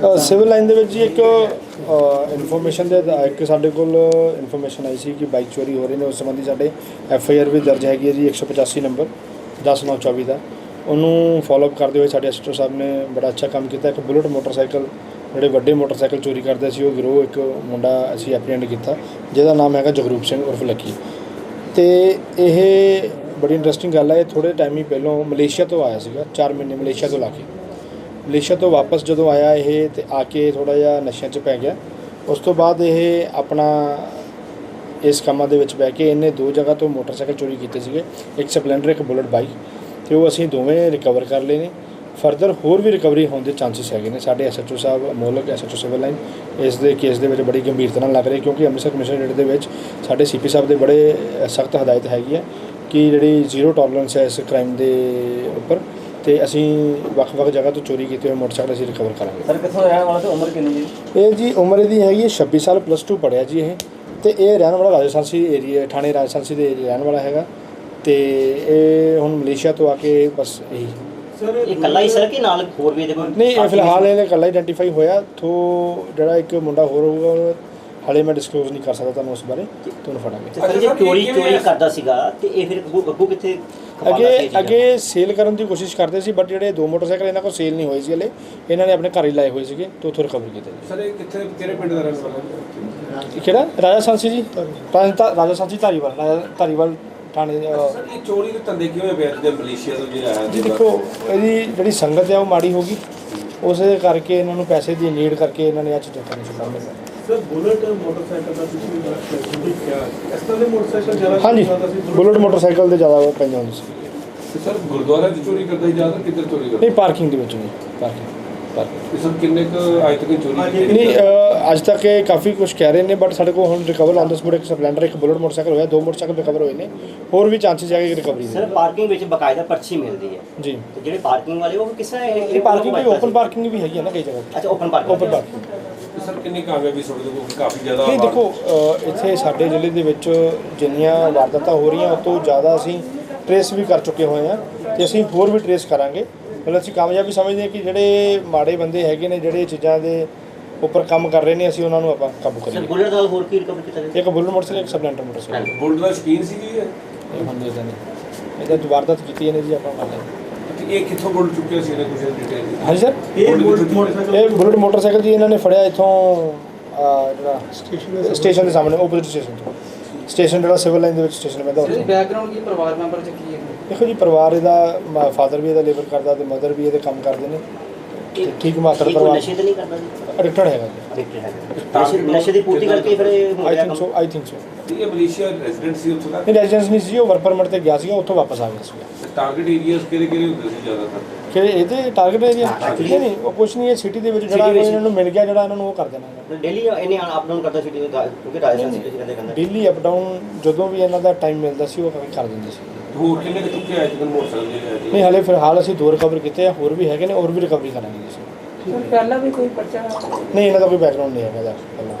Civil line ਦੇ ਵਿੱਚ ਜੀ ਇੱਕ ਇਨਫੋਰਮੇਸ਼ਨ ਦੇ ਇੱਕ ਸਾਡੇ ਕੋਲ ਇਨਫੋਰਮੇਸ਼ਨ ਆਈ ਸੀ ਕਿ ਬਾਈਕ ਚੋਰੀ ਹੋ ਰਹੇ ਨੇ ਉਸ ਸੰਬੰਧੀ ਸਾਡੇ ਐਫ ਆਈ ਆਰ ਵੀ ਦਰਜ ਹੈਗੀ ਹੈ ਜੀ 185 ਨੰਬਰ 10924 ਦਾ। ਉਹਨੂੰ ਫਾਲੋ ਅਪ ਕਰਦੇ ਹੋਏ ਸਾਡੇ ਐਸਟੋ ਸਾਹਿਬ ਨੇ ਬੜਾ ਅੱਛਾ ਕੰਮ ਕੀਤਾ। ਇੱਕ ਬੁਲਟ ਮੋਟਰਸਾਈਕਲ ਜਿਹੜੇ ਵੱਡੇ ਮੋਟਰਸਾਈਕਲ ਚੋਰੀ ਕਰਦੇ ਸੀ ਉਹ ਗਿਰੋਹ ਇੱਕ ਮੁੰਡਾ ਅਸੀਂ ਐਪਰੀਹੈਂਡ ਕੀਤਾ ਜਿਹਦਾ ਨਾਮ ਹੈਗਾ ਜਗਰੂਪ ਸਿੰਘ ਉਰਫ ਲੱਕੀ। ਤੇ ਇਹ ਬੜੀ ਇੰਟਰਸਟਿੰਗ ਗੱਲ ਹੈ ਇਹ ਥੋੜੇ ਟਾਈਮ ਹੀ ਪਹਿਲਾਂ ਮਲੇਸ਼ੀਆ ਤੋਂ ਆਇਆ ਸੀਗਾ 4 ਮਹੀਨੇ ਮਲੇਸ਼ੀਆ ਤੋਂ ਲਾ ਕੇ। ਮਲੇਸ਼ੀਆ ਤੋਂ ਵਾਪਸ ਜਦੋਂ ਆਇਆ ਇਹ ਤੇ ਆ ਕੇ ਥੋੜਾ ਜਿਹਾ ਨਸ਼ਿਆਂ 'ਚ ਪੈ ਗਿਆ। ਉਸ ਤੋਂ ਬਾਅਦ ਇਹ ਆਪਣਾ ਇਸ ਕੰਮਾਂ ਦੇ ਵਿੱਚ ਬਹਿ ਕੇ ਇਹਨੇ ਦੋ ਜਗ੍ਹਾ ਤੋਂ ਮੋਟਰਸਾਈਕਲ ਚੋਰੀ ਕੀਤੇ ਸੀਗੇ। ਇੱਕ ਸਪਲੈਂਡਰ, ਇੱਕ ਬੁਲਟ ਬਾਈਕ ਤੇ ਉਹ ਅਸੀਂ ਦੋਵੇਂ ਰਿਕਵਰ ਕਰ ਲਏ ਨੇ। ਫਰਦਰ ਹੋਰ ਵੀ ਰਿਕਵਰੀ ਹੋਣ ਦੇ ਚਾਂਸਸ ਹੈਗੇ ਨੇ। ਸਾਡੇ ਐਸਐਚਓ ਸਾਹਿਬ, ਅਮੋਲਕ ਐਸਐਚਓ ਸਿਵਲ ਲਾਈਨ ਇਸ ਦੇ ਕੇਸ ਦੇ ਵਿੱਚ ਬੜੀ ਗੰਭੀਰਤਾ ਨਾਲ ਲੱਗ ਰਹੇ ਕਿਉਂਕਿ ਅੰਮ੍ਰਿਤਸਰ ਕਮਿਸ਼ਨਰੇਟ ਦੇ ਵਿੱਚ ਸਾਡੇ ਸੀਪੀ ਸਾਹਿਬ ਦੇ ਬੜੇ ਸਖਤ ਹਦਾਇਤ ਹੈਗੀ ਹੈ ਕਿ ਜਿਹੜੀ ਜ਼ੀਰੋ ਟੋਲਰੈਂਸ ਹੈ ਇਸ ਕ੍ਰਾਈਮ ਦੇ ਉੱਪਰ ਤੇ ਅਸੀਂ ਵੱਖ-ਵੱਖ ਜਗ੍ਹਾ ਤੋਂ ਚੋਰੀ ਕੀਤੇ ਹੋਏ ਮੋਟਰਸਾਈਕਲ ਅਸੀਂ ਰਿਕਵਰ ਕਰਾਂਗੇ। ਸਰ ਕਿੱਥੋਂ ਰਹਿਣ ਵਾਲਾ ਤੇ ਉਮਰ ਕਿੰਨੀ ਜੀ? ਇਹ ਜੀ ਉਮਰ ਇਹਦੀ ਹੈਗੀ ਹੈ 26 ਸਾਲ ਪਲੱਸ 2 ਪੜਿਆ ਜੀ ਇਹ। ਤੇ ਇਹ ਰਹਿਣ ਵਾਲਾ ਰਾਜਸਥਾਨੀ ਏਰੀਆ ਥਾਣੇ ਰਾਜਸਥਾਨੀ ਦੇ ਰਹਿਣ ਵਾਲਾ ਹੈਗਾ। ਤੇ ਇਹ ਹੁਣ ਮਲੇਸ਼ੀਆ ਤੋਂ ਆ ਕੇ ਬਸ ਇਹੀ। ਇਹ ਇਕੱਲਾ ਹੀ ਸਰ ਕਿ ਨਾਲ ਹੋਰ ਵੀ ਇਹਦੇ ਨਹੀਂ ਇਹ ਫਿਲਹਾਲ ਇਹਨੇ ਇਕੱਲਾ ਆਈਡੈਂਟੀਫਾਈ ਹੋਇਆ। ਥੋ ਜਿਹੜਾ ਇੱਕ ਮੁੰਡਾ ਹੋਰ ਹੋਊਗਾ ਉਹ ਹਾਲੇ ਮੈਂ ਡਿਸਕਲੋਜ਼ ਨਹੀਂ ਕਰ ਸਕਦਾ ਤੁਹਾਨੂੰ ਉਸ ਬਾਰੇ। ਤੁਹਾਨੂੰ ਫੜਾਂਗੇ। ਤੇ ਸਰ ਜੇ ਚੋਰੀ ਚੋਰੀ ਕਰਦਾ ਸੀਗਾ ਤੇ ਇਹ ਫਿਰ ਅੱਗੋਂ ਕਿੱਥੇ ਇਹ ਅੱਗੇ? ਅੱਗੇ ਸੇਲ ਕਰਨ ਦੀ ਕੋਸ਼ਿਸ਼ ਕਰਦੇ ਸੀ ਬਟ ਜਿਹੜੇ ਦੋ ਮੋਟਰਸਾਈਕਲ ਇਹਨਾਂ ਕੋਲ ਸੇਲ ਨਹੀਂ ਹੋਏ ਸੀ ਹਲੇ ਇਹਨਾਂ ਨੇ ਆਪਣੇ ਘਰ ਹੀ ਲਾਏ ਹੋਏ ਸੀਗੇ ਤੇ ਉੱਥੋਂ ਰਿਕਵਰ ਕੀਤੇ ਸਰ ਇਹ ਕਿੱਥੇ ਕਿਹੜੇ ਪਿੰਡ ਦਾ ਰਹਿਣ ਵਾਲਾ ਕਿਹੜਾ? ਰਾਜਾ ਸਾਂਸੀ ਜੀ। ਰਾਜਾ ਰਾਜਾ ਸਾਂਸੀ ਧਾਰੀਵਾਲ ਧਾਰੀਵਾਲ ਥਾਣੇ ਸਰ ਇਹ ਚੋਰੀ ਦੇ ਧੰਦੇ ਕਿਵੇਂ ਪਿਆ ਜਿਹੜੇ ਮਲੇਸ਼ੀਆ ਤੋਂ ਜਿਹੜਾ ਆਇਆ ਜੀ ਦੇਖੋ ਇਹਦੀ ਜਿਹੜੀ ਸੰਗਤ ਹੈ ਉਹ ਮਾੜੀ ਹੋ ਗਈ। ਉਸੇ ਕਰਕੇ ਇਹਨਾਂ ਨੂੰ ਪੈਸੇ ਦੀ ਨੀਡ ਕਰਕੇ ਇਹਨਾਂ ਨੇ ਆ ਚੀਜ਼ਾਂ ਕਰਨੀ ਸ਼ੁਰੂ ਕਰ ਦਿੱਤੀਆਂ। ਸਰ ਬੁਲਟ ਮੋਟਰਸਾਈਕਲ ਦਾ ਤੁਸੀਂ ਗੱਲ ਕਿਹਾ ਇਸ ਤਰ੍ਹਾਂ ਦੇ ਮੋਟਰਸਾਈਕਲ ਜ਼ਿਆਦਾ ਹਾਂਜੀ ਬੁਲਟ ਮੋਟਰਸਾਈਕਲ ਦੇ ਜ਼ਿਆਦਾ ਪਈਆਂ ਹੁੰਦੀ ਸੀ। ਤੇ ਸਰ ਗੁਰਦੁਆਰਾ 'ਚ ਚੋਰੀ ਕਰਦਾ ਹੀ ਜ਼ਿਆਦਾ ਕਿੱਧਰ ਚੋਰੀ ਕਰਦਾ ਨਹੀਂ ਪਾਰਕਿੰਗ ਦੇ ਵਿੱਚ ਨਹੀਂ ਪਾਰਕਿੰਗ ਸਰ ਕਿੰਨੇ ਕੁ ਅੱਜ ਤੱਕ ਚੋਰੀ ਨਹੀਂ ਅੱਜ ਤੱਕ ਇਹ ਕਾਫੀ ਕੁਝ ਕਹਿ ਰਹੇ ਨੇ ਬਟ ਸਾਡੇ ਕੋਲ ਹੁਣ ਰਿਕਵਰ ਆਨ ਦਾ ਸਪੋਟ ਇੱਕ ਸਪਲੈਂਡਰ ਇੱਕ ਬੁਲਟ ਮੋਟਰਸਾਈਕਲ ਹੋਇਆ ਦੋ ਮੋਟਰਸਾਈਕਲ ਰਿਕਵਰ ਹੋਏ ਨੇ ਹੋਰ ਵੀ ਚਾਂਸਸ ਹੈਗੇ ਰਿਕਵਰੀ ਸਰ ਦੇ ਪਾਰਕਿੰਗ ਵਿੱਚ ਬਕਾਇਦਾ ਪਰਚੀ ਮਿਲਦੀ ਹੈ। ਜੀ। ਤੇ ਜਿਹੜੇ ਪਾਰਕਿੰਗ ਵਾਲੇ ਉਹ ਕਿਸ ਤਰ੍ਹਾਂ ਇਹ ਪਾਰਕਿੰਗ ਵੀ ਓਪਨ ਪਾਰਕਿੰਗ ਵੀ ਹੈਗੀ ਹੈ ਨਾ ਕਈ ਜਗ੍ਹਾ ਅੱਛਾ open parking open parking sir ਕਿੰਨੀ ਕਾਮਯਾਬੀ ਤੁਹਾਡੇ ਕੋਲ? ਕਾਫੀ ਜ਼ਿਆਦਾ ਨਹੀਂ ਦੇਖੋ ਇੱਥੇ ਸਾਡੇ ਜ਼ਿਲ੍ਹੇ ਦੇ ਵਿੱਚ ਜਿੰਨੀਆਂ ਵਾਰਦਾਤਾਂ ਹੋ ਰਹੀਆਂ ਉਹ ਤੋਂ ਜ਼ਿਆਦਾ ਅਸੀਂ ਟਰੇਸ ਵੀ ਕਰ ਚੁੱਕੇ ਹੋਏ ਹਾਂ ਤੇ ਅਸੀਂ ਹੋਰ ਵੀ ਟਰੇਸ ਕਰਾਂਗੇ। ਮਤਲਬ ਅਸੀਂ ਕਾਮਯਾਬੀ ਸਮਝਦੇ ਹਾਂ ਕਿ ਜਿਹੜੇ ਮਾੜੇ ਬੰਦੇ ਹੈਗੇ ਨੇ ਜਿਹੜੇ ਚੀਜ਼ਾਂ ਦੇ ਉੱਪਰ ਕੰਮ ਕਰ ਰਹੇ ਨੇ ਅਸੀਂ ਉਹਨਾਂ ਨੂੰ ਆਪਾਂ ਕਾਬੂ ਸਰ ਕਰੀਏ ਬੁਲਟ ਨਾਲ ਹੋਰ ਕੀ ਰਿਕਵਰ ਕੀਤਾ ਗਿਆ? ਇੱਕ ਬੁਲਟ ਮੋਟਰਸਾਈਕਲ ਇੱਕ ਸਪਲੈਂਡਰ ਮੋਟਰਸਾਈਕਲ। ਬੁਲਟ ਦਾ ਸ਼ਕੀਨ ਸੀ ਜੀ ਇਹ? ਇਹ ਹੁਣ ਦੇ ਨੇ ਇਹਦਾ ਵਾਰਦਾਤ ਕੀਤੀ ਇਹਨੇ ਜੀ ਆਪਾਂ। ਮੰਨ ਲਿਆ ਇਹ ਕਿੱਥੋਂ ਬੁਲਟ ਚੁੱਕਿਆ ਸੀ ਇਹਨੇ ਕੁਝ ਡਿਟੇਲ ਹਾਂਜੀ ਸਰ। ਇਹ ਬੁਲਟ ਮੋਟਰਸਾਈਕਲ ਇਹ ਬੁਲਟ ਮੋਟਰਸਾਈਕਲ ਜੀ ਇਹਨਾਂ ਨੇ ਫੜਿਆ ਇੱਥੋਂ ਅਹ, ਜਿਹੜਾ ਸਟੇਸ਼ਨ ਸਟੇਸ਼ਨ ਦੇ ਸਾਹਮਣੇ ਆਪੋਜ਼ਿਟ ਸਟੇਸ਼ਨ ਤੋਂ। ਸਟੇਸ਼ਨ ਜਿਹੜਾ ਸਿਵਲ ਲਾਈਨ ਦੇ ਵਿੱਚ ਸਟੇਸ਼ਨ ਪੈਂਦਾ ਉੱਥੇ। ਬੈਕਗ੍ਰਾਉਂਡ ਕੀ ਪਰਿਵਾਰ ਮੈਂਬਰ ਚ ਕੀ ਹੈ? ਦੇਖੋ ਜੀ ਪਰਿਵਾਰ ਇਹਦਾ ਫਾਦਰ ਵੀ ਇਹਦਾ ਲੇਬਰ ਕਰਦਾ ਤੇ ਮਦਰ ਵੀ ਇਹਦੇ ਕੰਮ ਕਰਦੇ ਨੇ। ਤੇ ਠੀਕ ਮਾਤਰ ਨਸ਼ੇ ਤੇ ਨਹੀਂ ਕਰਦਾ ਜੀ? ਐਡਿਕਟਡ ਹੈਗਾ ਜੀ। ਨਸ਼ੇ- ਦੀ ਪੂਰਤੀ ਕਰਕੇ ਫਿਰ ਇਹ ਹੋ ਆਈ ਗਿਆ think so I think so ਇਹ ਮਲੇਸ਼ੀਆ ਰੈਜ਼ੀਡੈਂਟ ਸੀ ਉੱਥੋਂ ਦਾ? ਇਹ ਰੈਜ਼ੀਡੈਂਸ ਨਹੀਂ ਸੀ ਉਹ ਵਰਕ ਪਰਮਿਟ ਤੇ ਗਿਆ ਸੀਗਾ ਉੱਥੋਂ ਵਾਪਸ ਆ ਗਿਆ ਸੀਗਾ। ਟਾਰਗੇਟ ਏਰੀਆਸ ਕਿਹੜੇ ਕਿਹੜੇ ਹੁੰਦੇ ਸੀ ਜ਼ਿਆਦਾਤਰ? ਕਿ ਇਹਦੇ ਟਾਰਗੇਟ ਏਰੀਆ ਨਹੀਂ ਨਹੀਂ ਉਹ ਕੁਛ ਨਹੀਂ ਹੈ ਸਿਟੀ ਦੇ ਵਿੱਚ ਜਿਹੜਾ। ਇਹਨਾਂ ਨੂੰ ਮਿਲ ਗਿਆ ਜਿਹੜਾ ਇਹਨਾਂ ਨੂੰ ਉਹ ਕਰ ਦੇਣਾ ਡੇਲੀ ਇਹਨੇ ਅਪ ਡਾਊਨ ਕਰਦਾ ਸੀ ਕਿਉਂਕਿ ਰਾਜਸਥਾਨ ਸਿਟੀ ਦੇ ਕਹਿੰਦੇ ਡੇਲੀ ਅਪ ਡਾਊਨ ਜਦੋਂ ਵੀ ਇਹਨਾਂ ਦਾ ਟਾਈਮ ਮਿਲਦਾ ਸੀ ਉਹ ਕਰ ਦਿੰਦੇ ਸੀ। ਹੋਰ ਕਿੰਨੇ ਕੁ ਚੁੱਕੇ ਆਏ ਜਿਕਨ ਮੋਟਰਸਾਈਕਲ ਜਿਹੜੇ ਆਏ ਨਹੀਂ ਹਲੇ ਫਿਲਹਾਲ ਅਸੀਂ ਦੋ ਰਿਕਵਰ ਕੀਤੇ ਆ ਹੋਰ ਵੀ ਹੈਗੇ ਨੇ ਹੋਰ ਵੀ ਰਿਕਵਰੀ ਕਰਾਂਗੇ ਅਸੀਂ। ਪਹਿਲਾਂ ਵੀ ਕੋਈ ਪਰਚਾ? ਨਹੀਂ ਇਹਨਾਂ ਦਾ ਕੋਈ ਬੈਕਗ੍ਰਾਉਂਡ ਨਹੀਂ ਹੈਗਾ ਇਹਦਾ ਪਹਿਲਾਂ